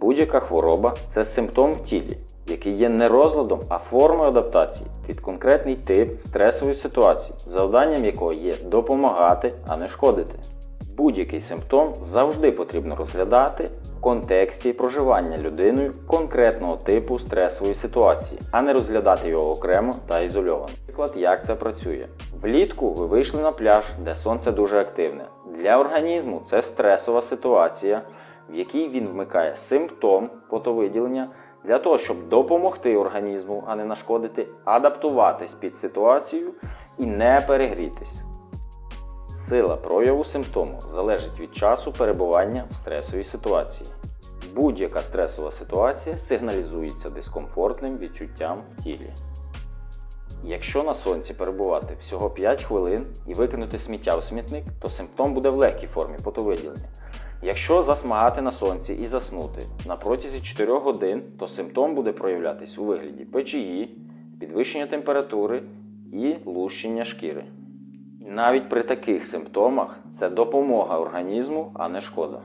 Будь-яка хвороба це симптом в тілі, який є не розладом, а формою адаптації під конкретний тип стресової ситуації, завданням якого є допомагати, а не шкодити. Будь-який симптом завжди потрібно розглядати в контексті проживання людиною конкретного типу стресової ситуації, а не розглядати його окремо та ізольовано. Наприклад, як це працює. Влітку ви вийшли на пляж, де сонце дуже активне. Для організму це стресова ситуація, в якій він вмикає симптом потовиділення для того, щоб допомогти організму, а не нашкодити, адаптуватись під ситуацію і не перегрітись. Сила прояву симптому залежить від часу перебування в стресовій ситуації. Будь-яка стресова ситуація сигналізується дискомфортним відчуттям в тілі. Якщо на сонці перебувати всього 5 хвилин і викинути сміття в смітник, то симптом буде в легкій формі потовиділення. Якщо засмагати на сонці і заснути на протязі 4 годин, то симптом буде проявлятись у вигляді печії, підвищення температури і лущення шкіри. І навіть при таких симптомах це допомога організму, а не шкода.